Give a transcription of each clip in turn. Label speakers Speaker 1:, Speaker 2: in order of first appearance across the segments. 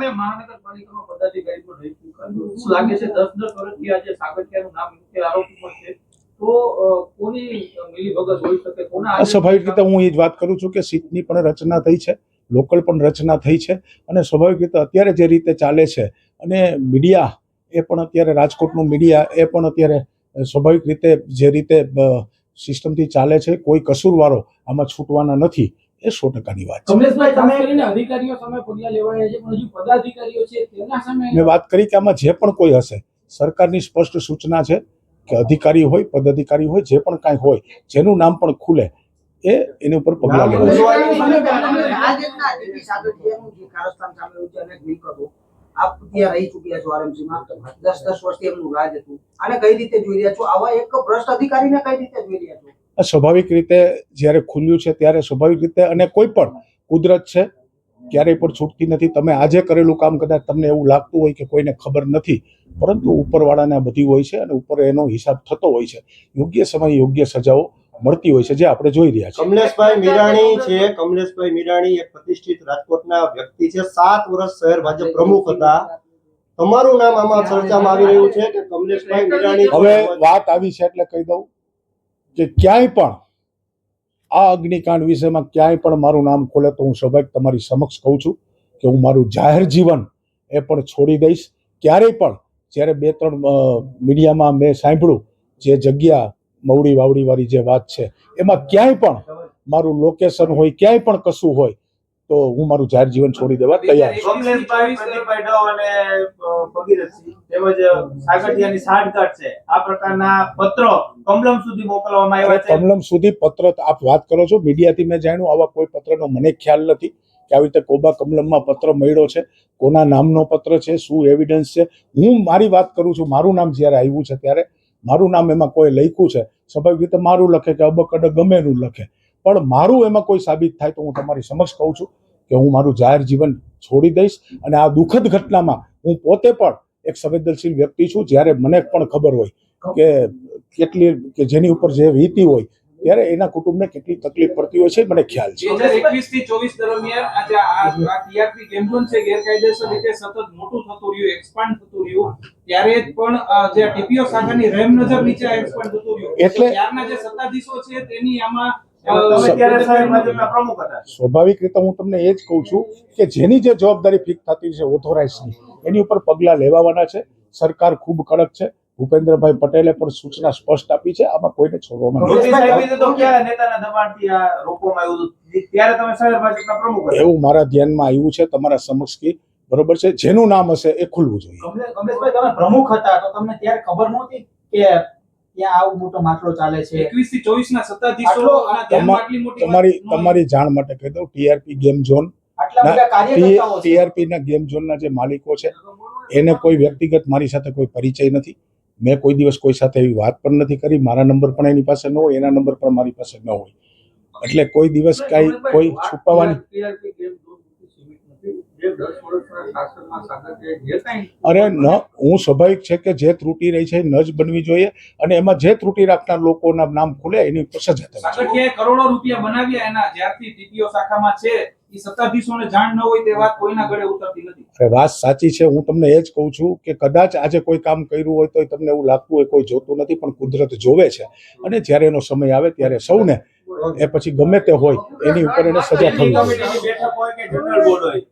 Speaker 1: મહાનગરપાલિકામાં પદાધિકારી રહી ચૂક્યા શું લાગે છે દસ દસ વર્ષથી આજે સાગઠિયાનું નામ મુખ્ય આરોપી પણ છે. તો અ, કોની મિલીભગત હોઈ શકે કોના આજે-
Speaker 2: સ્વાભાવિક રીતે હું એ જ વાત કરું છું કે સીટની પણ રચના થઈ છે લોકલ પણ રચના થઈ છે. અને સ્વાભાવિક રીતે અત્યારે જે રીતે ચાલે છે અને મીડિયા એ પણ અત્યારે રાજકોટનું મીડિયા એ પણ અત્યારે સ્વાભાવિક રીતે જે રીતે સિસ્ટમથી ચાલે છે કોઈ કસૂરવારો આમાં છૂટવાના નથી. એ સો ટકાની વાત છે. મેં વાત કરી કે આમાં જે પણ કોઈ હશે સરકારની સ્પષ્ટ સૂચના છે કે અધિકારી હોય પદાધિકારી હોય જે પણ કાંઈ હોય જેનું નામ પણ ખુલે એ એની ઉપર પગલાં લેવા
Speaker 3: આપ ત્યાં રહી ચૂક્યા છો RMC માં દસ દસ વર્ષથી એમનું રાજ હતું. આને કઈ રીતે જોઈ રહ્યા છો? આવા એક ભ્રષ્ટ અધિકારીને કઈ રીતે જોઈ રહ્યા છો?
Speaker 2: સ્વાભાવિક રીતે જ્યારે ખુલ્યું છે ત્યારે સ્વાભાવિક રીતે અને કોઈ પણ કુદરત છે ક્યારેય પણ છૂટતી નથી. તમે આજે કરેલું કામ કદાચ તમને એવું લાગતું હોય કે કોઈને ખબર નથી પરંતુ ઉપરવાળાને આ બધી હોય છે અને ઉપર એનો હિસાબ થતો હોય છે. યોગ્ય સમયે યોગ્ય સજાઓ મળતી હોય છે જે આપણે જોઈ રહ્યા છીએ.
Speaker 4: કમલેશભાઈ મીરાણી છે. કમલેશભાઈ મીરાણી એક પ્રતિષ્ઠિત રાજકોટના વ્યક્તિ છે. સાત વર્ષ શહેર ભાજપ પ્રમુખ હતા. તમારું નામ આમાં ચર્ચામાં આવી રહ્યું છે કે કમલેશભાઈ મીરાણી
Speaker 2: હવે વાત આવી છે એટલે કહી દઉં. કે ક્યાંય પણ આ અગ્નિકાંડ વિષયમાં ક્યાંય પણ મારું નામ ખોલે તો હું સ્વાભાવિક તમારી સમક્ષ કહું છું કે હું મારું જાહેર જીવન એ પણ છોડી દઈશ. ક્યારેય પણ જ્યારે બે ત્રણ મીડિયામાં મેં સાંભળ્યું જે જગ્યા મવડી વાવડીવાળી જે વાત છે, એમાં ક્યાંય પણ મારું લોકેશન હોય, ક્યાંય પણ કશું હોય તો હું મારું જાહેર જીવન છોડી દેવા તૈયાર છું.
Speaker 5: કમલેશભાઈ પ્રદીપભાઈ ડો અને ભગીરથસિંહ તેમજ સાગઠિયાની સાઠગાંઠ છે. આ પ્રકારના પત્રો કમલમ સુધી મોકલવામાં આવ્યા છે.
Speaker 2: કમલમ સુધી પત્ર આપ વાત કરો છો મીડિયાથી મેં જાણ્યું આવા કોઈ પત્રનો મને ખ્યાલ નથી કે આવી રીતે કોબા કમલમમાં પત્ર મળ્યો છે કોના નામનો પત્ર છે શું એવિડન્સ છે. હું મારી વાત કરું છું મારું નામ જ્યારે આવ્યું છે ત્યારે મારું નામ એમાં કોઈ લખ્યું છે સ્વાભાવિક રીતે મારું લખે કે અબકડ ગમે એનું લખે. પણ મારું એમાં કોઈ સાબિત થાય તો હું તમારી સમક્ષ કહું છું કે હું મારું જાહેર જીવન છોડી દઈશ અને આ દુઃખદ ઘટનામાં હું પોતે પણ એક સંવેદનશીલ વ્યક્તિ છું. જ્યારે મને પણ ખબર હોય કે કેટલી કે જેની ઉપર જે વીતી હોય ત્યારે એના કુટુંબને કેટલી તકલીફ પડતી હોય છે મને ખ્યાલ છે.
Speaker 1: બે હજાર એકવીસથી ચોવીસ દરમિયાન આજે આ ટીઆરપી ગેમ ઝોન છે ગેરકાયદેસર રીતે સતત મોટું થતું રહ્યું એક્સપાન્ડ થતું રહ્યું. ત્યારે પણ જે ટીપીઓ શાખાની રેમ નજર નીચે એક્સપાન્ડ થતું રહ્યું.
Speaker 2: એટલે-
Speaker 1: ત્યારના જે સત્તાધીશો છે તેની આમાં અ,
Speaker 5: તમે ત્યારે શહેર ભાજપના પ્રમુખ હતા.
Speaker 2: સ્વાભાવિક રીતે હું તમને એ જ કહું છું કે જેની જે જવાબદારી ફિક્સ થતી છે ઓથોરાઇઝની એની ઉપર પગલાં લેવાવાના છે. સરકાર ખૂબ કડક છે. ભૂપેન્દ્રભાઈ પટેલે પણ સૂચના સ્પષ્ટ આપી છે. આમાં કોઈને છોડવામાં નથી.
Speaker 5: મોદી સાહેબે તો કયા નેતાના દબાણથી આ રોકવામાં આવ્યું હતું? ત્યારે તમે શહેર ભાજપના પ્રમુખ હતા.
Speaker 2: એવું મારા ધ્યાનમાં આવ્યું છે તમારા સમક્ષ કે બરોબર છે? જેનું નામ હશે એ ખુલવું જોઈએ.
Speaker 6: પ્રમુખ હતા તો તમને ત્યારે ખબર નહોતી કે ત્યાં આવું મોટો માટલો ચાલે છે.
Speaker 1: એકવીસથી ચોવીસ ના સત્તાધીશો
Speaker 6: આટલો-
Speaker 1: ના આટલી મોટી
Speaker 2: તમારી તમારી જાણ માટે કહી દઉં ટીઆરપી ગેમ ઝોન. ટીઆરપી ના ગેમ ઝોનના જે માલિકો છે એને કોઈ વ્યક્તિગત મારી સાથે કોઈ પરિચય નથી. મેં કોઈ દિવસ કોઈ સાથે એવી વાત પણ નથી કરી. મારા નંબર પણ એની પાસે ન હોય એના નંબર પણ મારી પાસે ન હોય. એટલે કોઈ દિવસ કાંઈ કોઈ છુપાવવાની અરે ન હું સ્વાભાવિક છે કે જે ત્રુટી રહી છે એ ન જ બનવી જોઈએ અને એમાં જે ત્રુટી રાખનાર લોકોના નામ ખુલે એની ઉપર સજા થવી
Speaker 1: કરોડો રૂપિયા બનાવ્યા એના જ્યારથી ટીપીઓ શાખામાં છે સત્તાધીશોને જાણ ન હોય તે વાત કોઈના ગળે ઉતરતી નથી.
Speaker 2: વાત સાચી છે હું તમને એ જ કહું છું કે કદાચ આજે કોઈ કામ કર્યું હોય તો તમને એવું લાગતું હોય કોઈ જોતું નથી પણ કુદરત જોવે છે. અને જ્યારે એનો સમય આવે ત્યારે સૌને એ પછી ગમે તે હોય એની ઉપર એને સજા થવી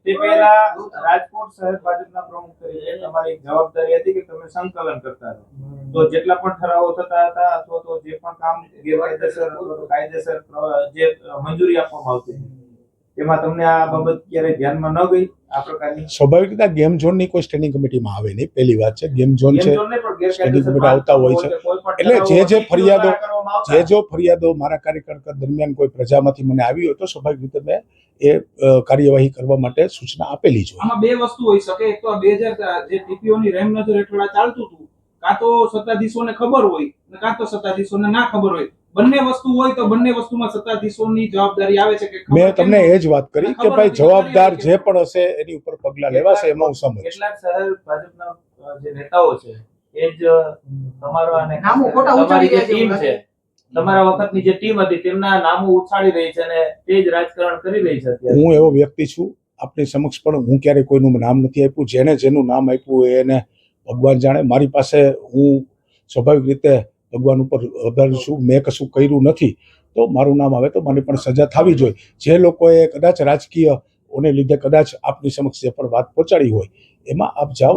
Speaker 5: તે પહેલા રાજકોટ શહેર ભાજપના પ્રમુખ તરીકે તમારી જવાબદારી હતી કે તમે સંકલન કરતા રહો. તો જેટલા પણ ઠરાવો થતા હતા અથવા તો જે પણ કામ ગેરકાયદેસર કાયદેસર જે મંજૂરી આપવામાં આવતી હતી, તેમાં તમને આ બાબત ક્યારે ધ્યાનમાં ન ગઈ? આ પ્રકારની
Speaker 2: સ્વાભાવિક રીતે ગેમ ગેમ ઝોનની કોઈ સ્ટેન્ડિંગ કમિટીમાં આવે નહીં. પહેલી વાત છે ગેમ ઝોન છે
Speaker 5: ગેમ ઝોનને પણ ગેરકાયદેસર
Speaker 2: સ્ટેન્ડિંગ કમિટી આવતા હોય છે. એટલે જે જે ફરિયાદો- જે જો ફરિયાદો મારા કાર્યકર્તા દરમિયાન કોઈ પ્રજામાંથી મને આવી હોય તો સ્વાભાવિક રીતે મેં એ કાર્યવાહી કરવા માટે સૂચના આપેલી છે
Speaker 1: આમાં બે વસ્તુ હોઈ શકે. એક તો આ બે હજાર જે ટીપીઓ ની રહેમ નજર હેઠળ ચાલતું હતું કાં તો સત્તાધીશોને ખબર હોય કાં તો સત્તાધીશોને ના ખબર હોય. બંને વસ્તુ હોય તો બંને વસ્તુમાં સત્તાધીશોની જવાબદારી આવે છે કે
Speaker 2: મેં તમને એ જ વાત કરી કે ભાઈ જવાબદાર જે પણ હશે એની ઉપર પગલા લેવાશે એમાં હું સમજ
Speaker 5: કેટલાક શહેર ભાજપના જે નેતાઓ છે એ જ તમારો અને
Speaker 3: નામો ખોટા
Speaker 5: તમારી જે
Speaker 3: ઉચ્ચારી રહ્યા છે
Speaker 5: ટીમ છે તમારા વખતની જે ટીમ હતી તેમના નામો ઉછાળી રહી છે અને તે જ રાજકારણ કરી રહી છે અત્યારે.
Speaker 2: હું એવો વ્યક્તિ છું આપની સમક્ષ પણ હું ક્યારેય કોઈનું નામ નથી આપ્યું. જેને જેનું નામ આપ્યું એને ભગવાન જાણે. મારી પાસે હું સ્વાભાવિક રીતે ભગવાન ઉપર અધર છું મેં કશું કર્યું નથી, તો મારું નામ આવે તો મને પણ સજા થવી જોઈએ. જે લોકોએ કદાચ રાજકીય ઓને લીધે કદાચ આપની સમક્ષ જે પણ વાત પહોંચાડી હોય, એમાં આપ જાઓ